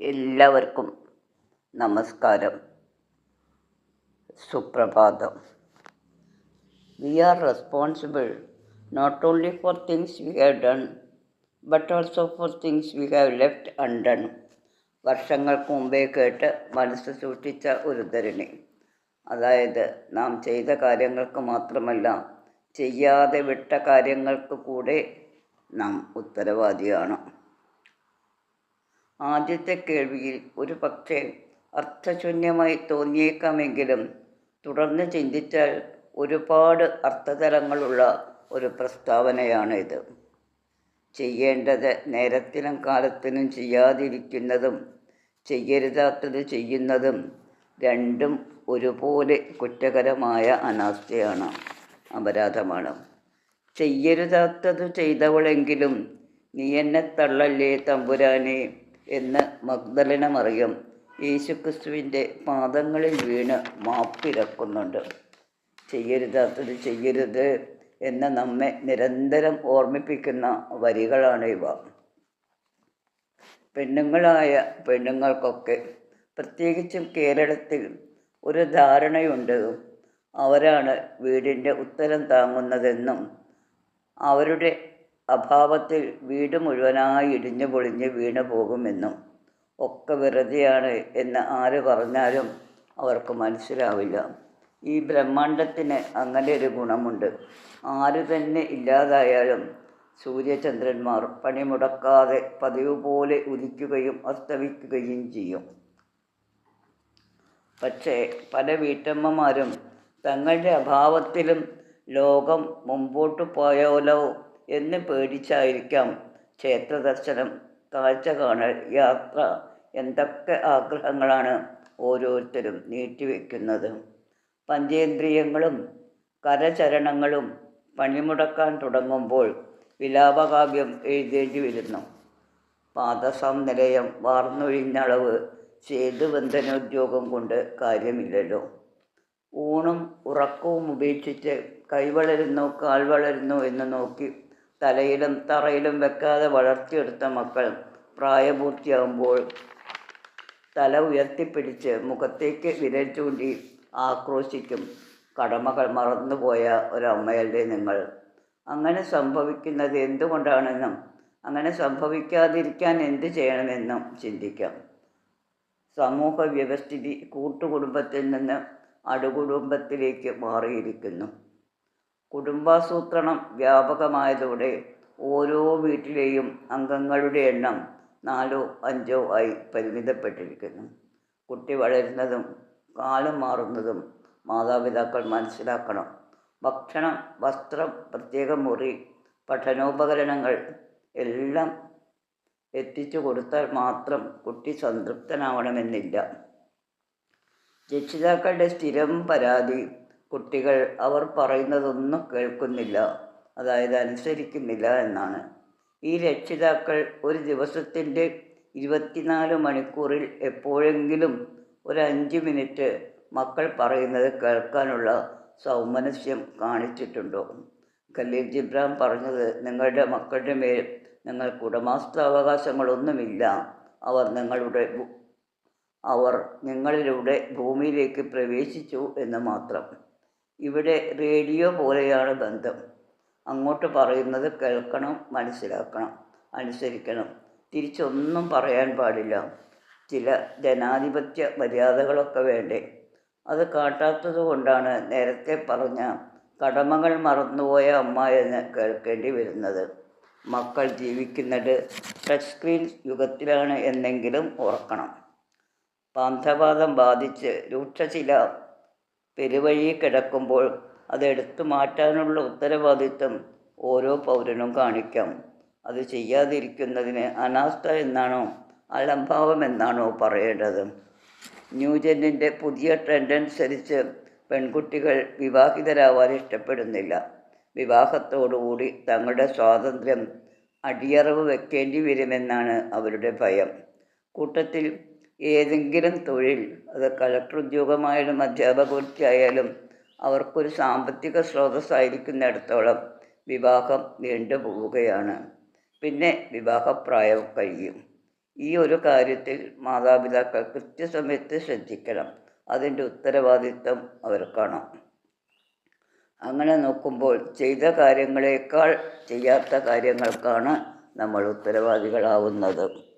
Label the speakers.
Speaker 1: എല്ലാവർക്കും നമസ്കാരം. സുപ്രഭാതം. We are responsible not only for things we have done but also for things we have left undone വർഷങ്ങൾക്ക് മുമ്പേ കേട്ട് മനസ്സ് സൂക്ഷിച്ച ഒരു ധരണി. അതായത് നാം ചെയ്ത കാര്യങ്ങൾക്ക് മാത്രമല്ല ചെയ്യാതെ വിട്ട കാര്യങ്ങൾക്ക് കൂടെ നാം ഉത്തരവാദിയാണ്. ആദ്യത്തെ കേൾവിയിൽ ഒരു പക്ഷേ അർത്ഥശൂന്യമായി തോന്നിയേക്കാമെങ്കിലും തുടർന്ന് ചിന്തിച്ചാൽ ഒരുപാട് അർത്ഥതലങ്ങളുള്ള ഒരു പ്രസ്താവനയാണ് ഇത് ചെയ്യേണ്ടത് നേരത്തിനും കാലത്തിനും ചെയ്യാതിരിക്കുന്നതും ചെയ്യരുതാത്തത് ചെയ്യുന്നതും രണ്ടും ഒരുപോലെ കുറ്റകരമായ അനാസ്ഥയാണ് അപരാധമാണ്. ചെയ്യരുതാത്തത് ചെയ്തവളെങ്കിലും നീ എന്നെ തള്ളല്ലേ തമ്പുരാനെ? എന്ന് മഗ്ദലന മറിയം യേശുക്രിസ്തുവിന്റെ പാദങ്ങളിൽ വീണ് മാപ്പിരക്കുന്നുണ്ട് ചെയ്യരുതാത്തത് ചെയ്യരുത് എന്ന് നമ്മെ നിരന്തരം ഓർമ്മിപ്പിക്കുന്ന വരികളാണ് ഇവ. പെണ്ണുങ്ങളായ പെണ്ണുങ്ങൾക്കൊക്കെ പ്രത്യേകിച്ചും കേരളത്തിൽ ഒരു ധാരണയുണ്ട്. അവരാണ് വീടിന്റെ ഉത്തരം താങ്ങുന്നതെന്നും അവരുടെ അഭാവത്തിൽ വീട് മുഴുവനായി ഇടിഞ്ഞു പൊളിഞ്ഞ് വീണു പോകുമെന്നും ഒക്കെ വെറുതെയാണ് എന്ന് ആര് പറഞ്ഞാലും അവർക്ക് മനസ്സിലാവില്ല. ഈ ബ്രഹ്മാണ്ടത്തിന് അങ്ങനെ ഒരു ഗുണമുണ്ട്. ആര് തന്നെ ഇല്ലാതായാലും സൂര്യചന്ദ്രന്മാർ പണിമുടക്കാതെ പതിവ് പോലെ ഉദിക്കുകയും അസ്തമിക്കുകയും ചെയ്യും. പക്ഷേ പല വീട്ടമ്മമാരും തങ്ങളുടെ അഭാവത്തിലും ലോകം മുമ്പോട്ട് പോയാലോ എന്ന് പേടിച്ചായിരിക്കാം ക്ഷേത്രദർശനം കാഴ്ച കാണൽ യാത്ര എന്തൊക്കെ ആഗ്രഹങ്ങളാണ് ഓരോരുത്തരും നീട്ടിവെക്കുന്നത്. പഞ്ചേന്ദ്രിയങ്ങളും കരചരണങ്ങളും പണിമുടക്കാൻ തുടങ്ങുമ്പോൾ വിലാപകാവ്യം എഴുതേണ്ടി വരുന്നു. പാദസം നിലയം വാർന്നൊഴിഞ്ഞളവ് സേതുബന്ധനോദ്യോഗം കൊണ്ട് കാര്യമില്ലല്ലോ. ഊണും ഉറക്കവും ഉപേക്ഷിച്ച് കൈ വളരുന്നു കാൽ വളരുന്നു എന്ന് നോക്കി തലയിലും തറയിലും വെക്കാതെ വളർത്തിയെടുത്ത മക്കൾ പ്രായപൂർത്തിയാകുമ്പോൾ തല ഉയർത്തിപ്പിടിച്ച് മുഖത്തേക്ക് വിരൽ ചൂണ്ടി ആക്രോശിക്കും കടമകൾ മറന്നുപോയ ഒരമ്മയല്ലേ നിങ്ങൾ. അങ്ങനെ സംഭവിക്കുന്നത് എന്തുകൊണ്ടാണെന്നും അങ്ങനെ സംഭവിക്കാതിരിക്കാൻ എന്ത് ചെയ്യണമെന്നും ചിന്തിക്കാം. സമൂഹ വ്യവസ്ഥിതി കൂട്ടുകുടുംബത്തിൽ നിന്ന് അടുകുടുംബത്തിലേക്ക് മാറിയിരിക്കുന്നു. കുടുംബാസൂത്രണം വ്യാപകമായതോടെ ഓരോ വീട്ടിലെയും അംഗങ്ങളുടെ എണ്ണം നാലോ അഞ്ചോ ആയി പരിമിതപ്പെട്ടിരിക്കുന്നു. കുട്ടി വളരുന്നതും കാലം മാറുന്നതും മാതാപിതാക്കൾ മനസ്സിലാക്കണം. ഭക്ഷണം വസ്ത്രം പ്രത്യേക മുറി പഠനോപകരണങ്ങൾ എല്ലാം എത്തിച്ചു കൊടുത്താൽ മാത്രം കുട്ടി സംതൃപ്തനാവണമെന്നില്ല. രക്ഷിതാക്കളുടെ സ്ഥിരം പരാതി കുട്ടികൾ അവർ പറയുന്നതൊന്നും കേൾക്കുന്നില്ല അതായത് അനുസരിക്കുന്നില്ല എന്നാണ്. ഈ രക്ഷിതാക്കൾ ഒരു ദിവസത്തിന്റെ ഇരുപത്തിനാല് മണിക്കൂറിൽ എപ്പോഴെങ്കിലും ഒരു അഞ്ച് മിനിറ്റ് മക്കൾ പറയുന്നത് കേൾക്കാനുള്ള സൗമനസ്യം കാണിച്ചിട്ടുണ്ടോ? ഖലീൽ ജിബ്രാം പറഞ്ഞത് നിങ്ങളുടെ മക്കളുടെ മേൽ നിങ്ങൾക്ക് ഉടമസ്ഥാവകാശങ്ങളൊന്നുമില്ല. അവർ നിങ്ങളുടെ അവർ നിങ്ങളിലൂടെ ഭൂമിയിലേക്ക് പ്രവേശിച്ചു എന്ന് മാത്രം. ഇവിടെ റേഡിയോ പോലെയാണ് ബന്ധം. അങ്ങോട്ട് പറയുന്നത് കേൾക്കണം മനസ്സിലാക്കണം അനുസരിക്കണം. തിരിച്ചൊന്നും പറയാൻ പാടില്ല. ചില ജനാധിപത്യ മര്യാദകളൊക്കെ വേണ്ടേ. അത് കാട്ടാത്തത് കൊണ്ടാണ് നേരത്തെ പറഞ്ഞ കടമകൾ മറന്നുപോയ അമ്മ എന്ന് കേൾക്കേണ്ടി വരുന്നത്. മക്കൾ ജീവിക്കുന്നത് ടച്ച് സ്ക്രീൻ യുഗത്തിലാണ് എന്നെങ്കിലും ഓർക്കണം. പാന്തവാദം ബാധിച്ച് രൂക്ഷശില പെരുവഴി കിടക്കുമ്പോൾ അതെടുത്തു മാറ്റാനുള്ള ഉത്തരവാദിത്വം ഓരോ പൗരനും കാണിക്കാം. അത് ചെയ്യാതിരിക്കുന്നതിന് അനാസ്ഥ എന്നാണോ അലംഭാവം എന്നാണോ പറയേണ്ടത്? ന്യൂജനിന്റെ പുതിയ ട്രെൻഡ് അനുസരിച്ച് പെൺകുട്ടികൾ വിവാഹിതരാവാൻ ഇഷ്ടപ്പെടുന്നില്ല. വിവാഹത്തോടുകൂടി തങ്ങളുടെ സ്വാതന്ത്ര്യം അടിയറവ് വെക്കേണ്ടി വരുമെന്നാണ് അവരുടെ ഭയം. കൂട്ടത്തിൽ ഏതെങ്കിലും തൊഴിൽ അത് കളക്ടർ ഉദ്യോഗമായാലും അധ്യാപക വൃത്തിയായാലും അവർക്കൊരു സാമ്പത്തിക സ്രോതസ്സായിരിക്കുന്നിടത്തോളം വിവാഹം നീണ്ടുപോവുകയാണ് പിന്നെ വിവാഹപ്രായം കഴിയും. ഈ ഒരു കാര്യത്തിൽ മാതാപിതാക്കൾ കൃത്യസമയത്ത് ശ്രദ്ധിക്കണം. അതിന്റെ ഉത്തരവാദിത്വം അവർക്കാണ്. അങ്ങനെ നോക്കുമ്പോൾ ചെയ്ത കാര്യങ്ങളേക്കാൾ ചെയ്യാത്ത കാര്യങ്ങൾക്കാണ് നമ്മൾ ഉത്തരവാദികളാവുന്നത്.